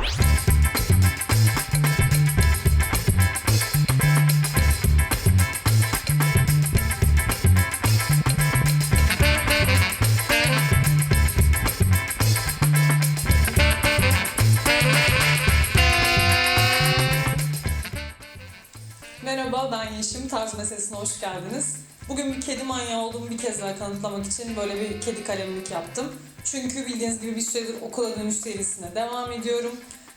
Merhaba ben Yeşim. Tarz meselesine hoş geldiniz. Bugün bir kedi manyağı olduğumu bir kez daha kanıtlamak için böyle bir kedi kalemlik yaptım. Çünkü bildiğiniz gibi bir süredir okula dönüş serisine devam ediyorum.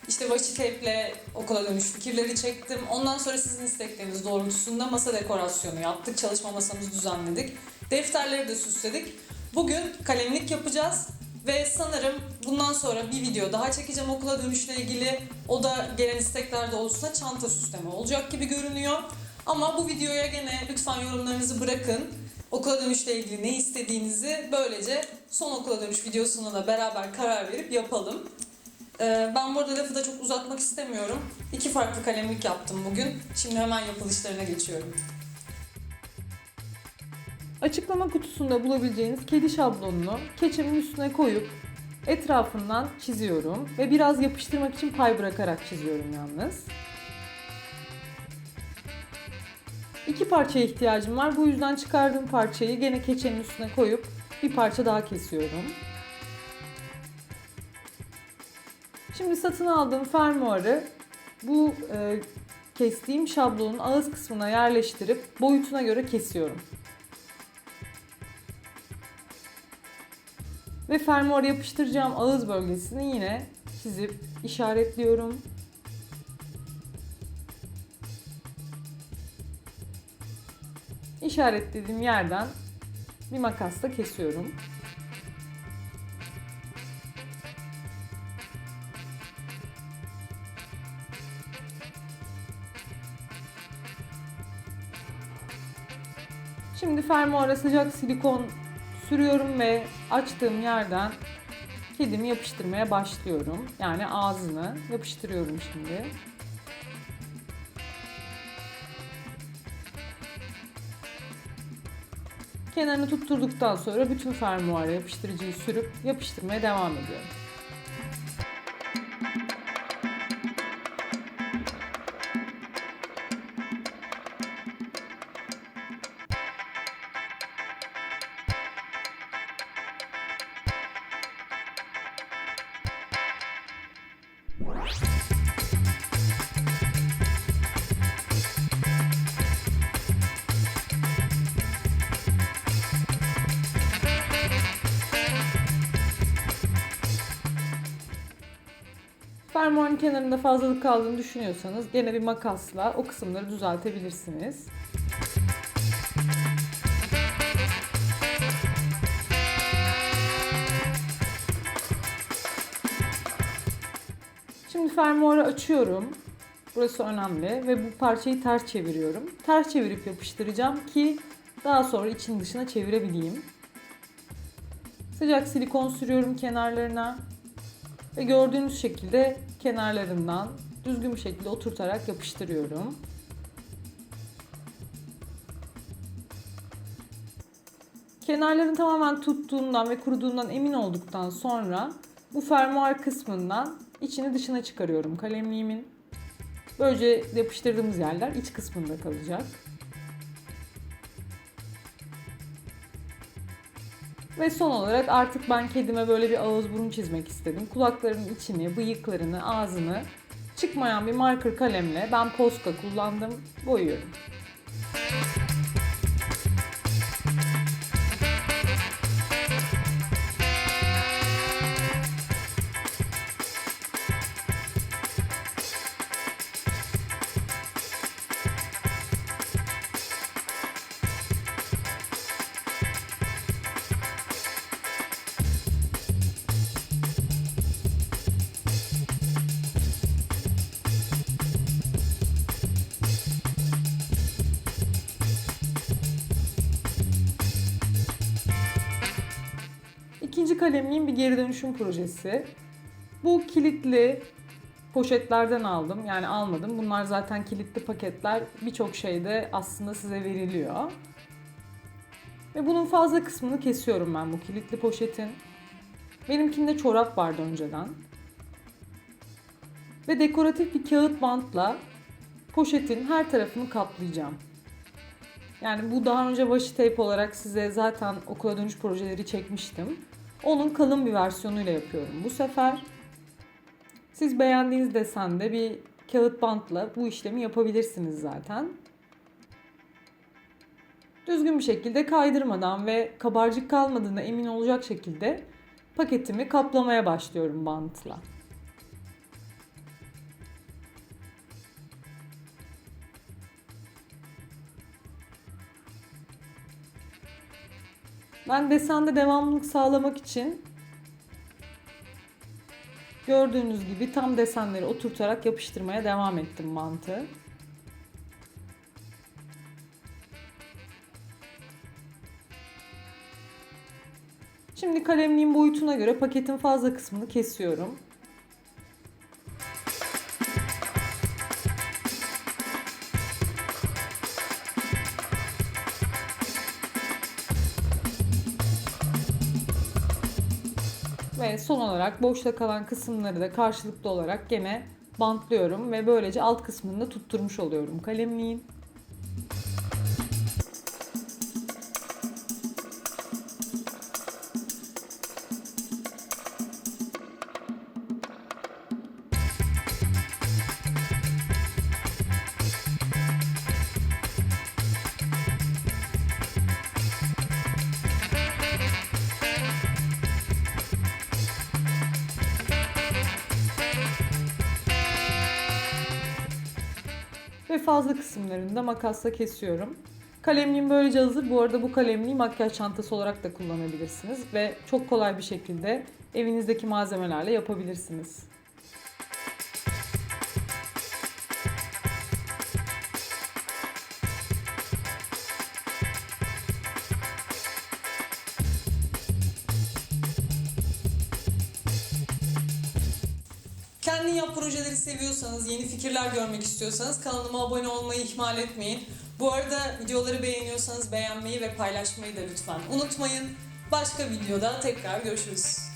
İşte washi tape'le okula dönüş fikirleri çektim. Ondan sonra sizin istekleriniz doğrultusunda masa dekorasyonu yaptık. Çalışma masamızı düzenledik. Defterleri de süsledik. Bugün kalemlik yapacağız. Ve sanırım bundan sonra bir video daha çekeceğim okula dönüşle ilgili. O da gelen istekler doğrultusunda çanta süsleme olacak gibi görünüyor. Ama bu videoya gene lütfen yorumlarınızı bırakın. Okula dönüşle ilgili ne istediğinizi böylece son okula dönüş videosuna da beraber karar verip yapalım. Ee, ben bu arada lafı da çok uzatmak istemiyorum. İki farklı kalemlik yaptım bugün. Şimdi hemen yapılışlarına geçiyorum. Açıklama kutusunda bulabileceğiniz kedi şablonunu keçemin üstüne koyup etrafından çiziyorum ve biraz yapıştırmak için pay bırakarak çiziyorum yalnız. İki parçaya ihtiyacım var. Bu yüzden çıkardığım parçayı gene keçenin üstüne koyup bir parça daha kesiyorum. Şimdi satın aldığım fermuarı bu e, kestiğim şablonun ağız kısmına yerleştirip boyutuna göre kesiyorum. Ve fermuar yapıştıracağım ağız bölgesini yine çizip işaretliyorum. İşaretlediğim yerden bir makasla kesiyorum. Şimdi fermuara sıcak silikon sürüyorum ve açtığım yerden kedimi yapıştırmaya başlıyorum. Yani ağzını yapıştırıyorum şimdi. Kenarını tutturduktan sonra bütün fermuara yapıştırıcıyı sürüp yapıştırmaya devam ediyorum. Fermuarın kenarında fazlalık kaldığını düşünüyorsanız gene bir makasla o kısımları düzeltebilirsiniz. Şimdi fermuarı açıyorum. Burası önemli ve bu parçayı ters çeviriyorum. Ters çevirip yapıştıracağım ki daha sonra için dışına çevirebileyim. Sıcak silikon sürüyorum kenarlarına. Ve gördüğünüz şekilde kenarlarından düzgün bir şekilde oturtarak yapıştırıyorum. Kenarların tamamen tuttuğundan ve kuruduğundan emin olduktan sonra bu fermuar kısmından içini dışına çıkarıyorum kalemliğimin. Böylece yapıştırdığımız yerler iç kısmında kalacak. Ve son olarak artık ben kedime böyle bir ağız burun çizmek istedim. Kulaklarının içini, bıyıklarını, ağzını çıkmayan bir marker kalemle ben Posca kullandım, boyuyorum. İkinci kalemliğin bir geri dönüşüm projesi. Bu kilitli poşetlerden aldım. Yani almadım. Bunlar zaten kilitli paketler. Birçok şeyde aslında size veriliyor. Ve bunun fazla kısmını kesiyorum ben bu kilitli poşetin. Benimkinde çorap vardı önceden. Ve dekoratif bir kağıt bantla poşetin her tarafını kaplayacağım. Yani bu daha önce washi tape olarak size zaten okula dönüş projeleri çekmiştim. Onun kalın bir versiyonuyla yapıyorum bu sefer. Siz beğendiğiniz desende bir kağıt bantla bu işlemi yapabilirsiniz zaten. Düzgün bir şekilde kaydırmadan ve kabarcık kalmadığına emin olacak şekilde paketimi kaplamaya başlıyorum bantla. Ben desende devamlılık sağlamak için gördüğünüz gibi tam desenleri oturtarak yapıştırmaya devam ettim mantığı. Şimdi kalemliğin boyutuna göre paketin fazla kısmını kesiyorum. Ve son olarak boşta kalan kısımları da karşılıklı olarak gene bantlıyorum ve böylece alt kısmını da tutturmuş oluyorum kalemliğin. Ve fazla kısımlarını da makasla kesiyorum. Kalemliğim böylece hazır. Bu arada bu kalemliği makyaj çantası olarak da kullanabilirsiniz. Ve çok kolay bir şekilde evinizdeki malzemelerle yapabilirsiniz. Kendin yap projeleri seviyorsanız, yeni fikirler görmek istiyorsanız kanalıma abone olmayı ihmal etmeyin. Bu arada videoları beğeniyorsanız beğenmeyi ve paylaşmayı da lütfen unutmayın. Başka videoda tekrar görüşürüz.